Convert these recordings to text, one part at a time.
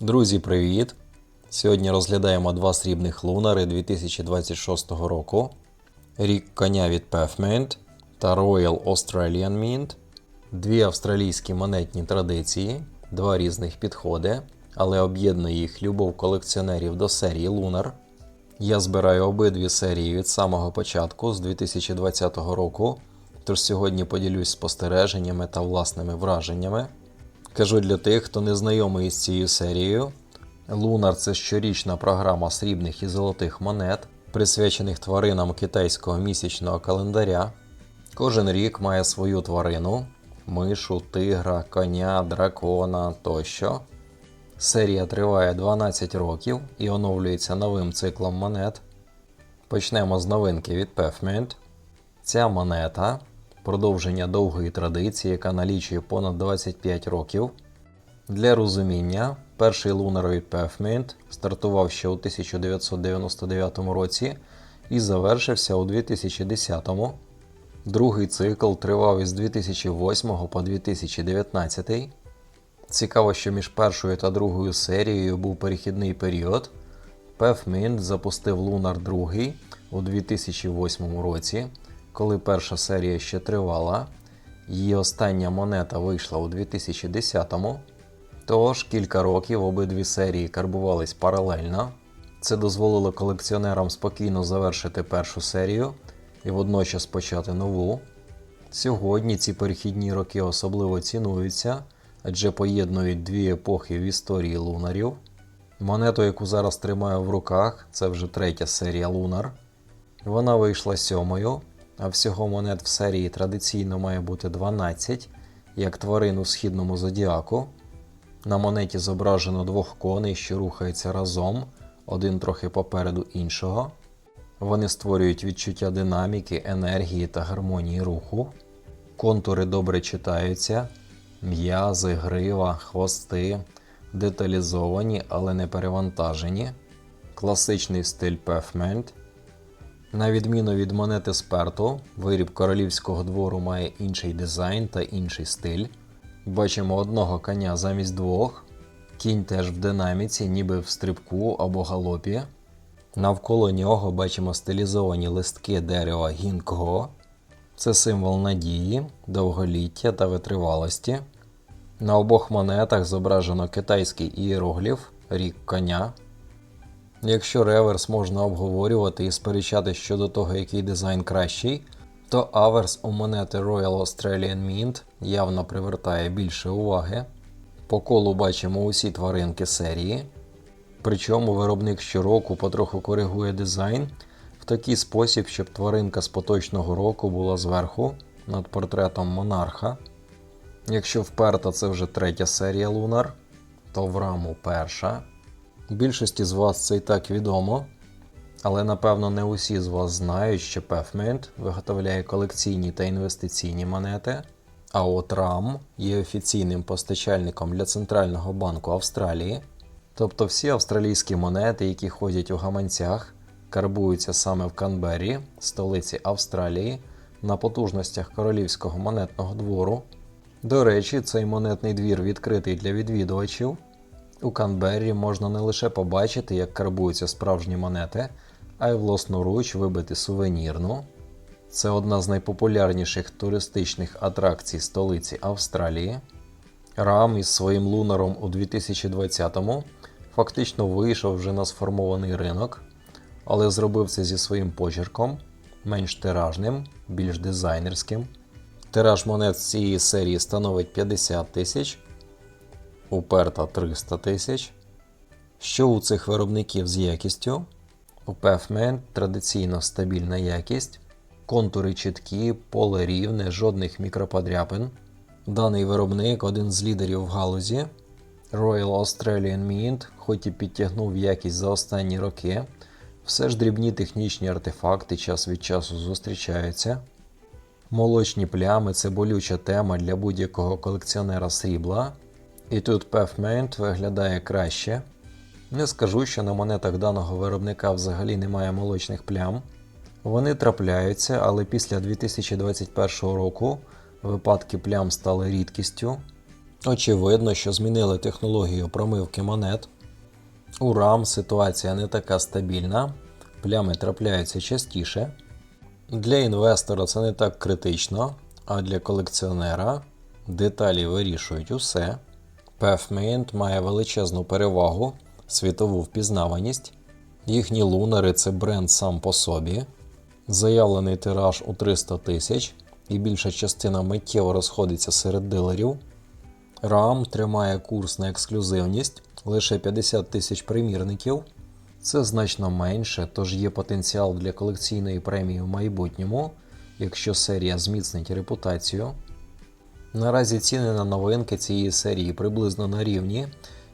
Друзі, привіт! Сьогодні розглядаємо два срібних лунари 2026 року. Рік коня від Pathmint та Royal Australian Mint. Дві австралійські монетні традиції, два різних підходи, але об'єднує їх любов колекціонерів до серії Lunar. Я збираю обидві серії від самого початку з 2020 року, тож сьогодні поділюсь спостереженнями та власними враженнями. Кажу для тих, хто не знайомий з цією серією. Лунар це щорічна програма срібних і золотих монет, присвячених тваринам китайського місячного календаря. Кожен рік має свою тварину: мишу, тигра, коня, дракона тощо. Серія триває 12 років і оновлюється новим циклом монет. Почнемо з новинки від Pathmint. Ця монета продовження довгої традиції, яка налічує понад 25 років. Для розуміння, перший лунар від стартував ще у 1999 році і завершився у 2010. Другий цикл тривав із 2008 по 2019. Цікаво, що між першою та другою серією був перехідний період. Pathmint запустив Lunar 2 у 2008 році, коли перша серія ще тривала. Її остання монета вийшла у 2010-му. Тож кілька років обидві серії карбувались паралельно. Це дозволило колекціонерам спокійно завершити першу серію і водночас почати нову. Сьогодні ці перехідні роки особливо цінуються, адже поєднують дві епохи в історії лунарів. Монету, яку зараз тримаю в руках, це вже третя серія Lunar. Вона вийшла сьомою, а всього монет в серії традиційно має бути 12, як тварин у східному зодіаку. На монеті зображено двох коней, що рухаються разом, один трохи попереду іншого. Вони створюють відчуття динаміки, енергії та гармонії руху. Контури добре читаються, м'язи, грива, хвости деталізовані, але не перевантажені. Класичний стиль Pathmint. На відміну від монети сперту, виріб королівського двору має інший дизайн та інший стиль. Бачимо одного коня замість двох. Кінь теж в динаміці, ніби в стрибку або галопі. Навколо нього бачимо стилізовані листки дерева гінкго. Це символ надії, довголіття та витривалості. На обох монетах зображено китайський ієрогліф, рік коня. Якщо реверс можна обговорювати і сперечати щодо того, який дизайн кращий, то аверс у монети Royal Australian Mint явно привертає більше уваги. По колу бачимо усі тваринки серії. Причому виробник щороку потроху коригує дизайн в такий спосіб, щоб тваринка з поточного року була зверху над портретом монарха. Якщо вперта це вже третя серія Lunar, то в раму перша. Більшості з вас це і так відомо, але напевно не усі з вас знають, що Pathmint виготовляє колекційні та інвестиційні монети, а от RAM є офіційним постачальником для Центрального банку Австралії. Тобто всі австралійські монети, які ходять у гаманцях, карбуються саме в Канберрі, столиці Австралії, на потужностях королівського монетного двору. До речі, цей монетний двір відкритий для відвідувачів. У Канберрі можна не лише побачити, як карбуються справжні монети, а й власноруч вибити сувенірну. Це одна з найпопулярніших туристичних атракцій столиці Австралії. Рам із своїм лунаром у 2020-му фактично вийшов вже на сформований ринок, але зробив це зі своїм почерком, менш тиражним, більш дизайнерським. Тираж монет з цієї серії становить 50 тисяч, уперта 300 тисяч. Що у цих виробників з якістю? У Pathman традиційно стабільна якість, контури чіткі, поле рівне, жодних мікроподряпин. Даний виробник один з лідерів в галузі. Royal Australian Mint, хоч і підтягнув якість за останні роки, все ж дрібні технічні артефакти час від часу зустрічаються. Молочні плями це болюча тема для будь-якого колекціонера срібла. І тут Pathmint виглядає краще. Не скажу, що на монетах даного виробника взагалі немає молочних плям. Вони трапляються, але після 2021 року випадки плям стали рідкістю. Очевидно, що змінили технологію промивки монет. У RAM ситуація не така стабільна, плями трапляються частіше. Для інвестора це не так критично, а для колекціонера деталі вирішують усе. Pathmint має величезну перевагу, світову впізнаваність. Їхні лунари це бренд сам по собі. Заявлений тираж у 300 тисяч, і більша частина миттєво розходиться серед дилерів. RAM тримає курс на ексклюзивність лише 50 тисяч примірників. Це значно менше, тож є потенціал для колекційної премії в майбутньому, якщо серія зміцнить репутацію. Наразі ціни на новинки цієї серії приблизно на рівні,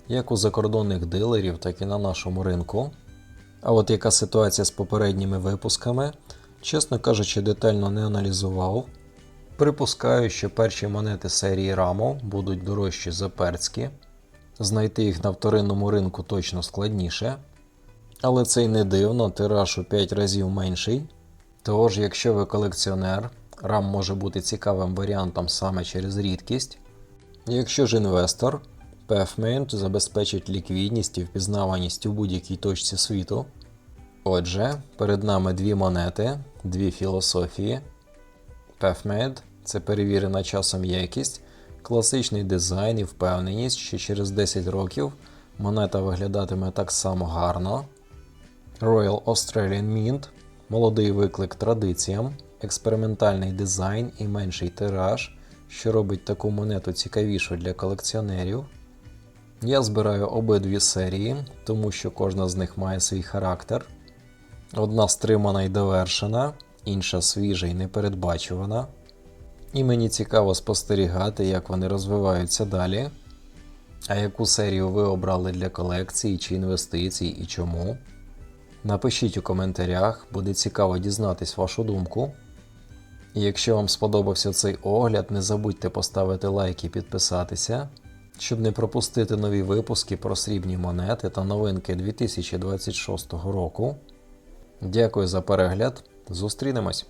як у закордонних дилерів, так і на нашому ринку. А от яка ситуація з попередніми випусками, чесно кажучи, детально не аналізував. Припускаю, що перші монети серії RAMO будуть дорожчі за перські. Знайти їх на вторинному ринку точно складніше. Але це й не дивно, тираж у 5 разів менший. Тож, якщо ви колекціонер, RAM може бути цікавим варіантом саме через рідкість. Якщо ж інвестор, Pathmint забезпечить ліквідність і впізнаваність у будь-якій точці світу. Отже, перед нами дві монети, дві філософії. Pathmade – це перевірена часом якість, класичний дизайн і впевненість, що через 10 років монета виглядатиме так само гарно. Royal Australian Mint – молодий виклик традиціям, експериментальний дизайн і менший тираж, що робить таку монету цікавішу для колекціонерів. Я збираю обидві серії, тому що кожна з них має свій характер. Одна стримана і довершена, інша свіжа і непередбачувана. І мені цікаво спостерігати, як вони розвиваються далі. А яку серію ви обрали для колекції чи інвестицій і чому? Напишіть у коментарях, буде цікаво дізнатись вашу думку. І якщо вам сподобався цей огляд, не забудьте поставити лайк і підписатися, щоб не пропустити нові випуски про срібні монети та новинки 2026 року. Дякую за перегляд. Зустрінемось!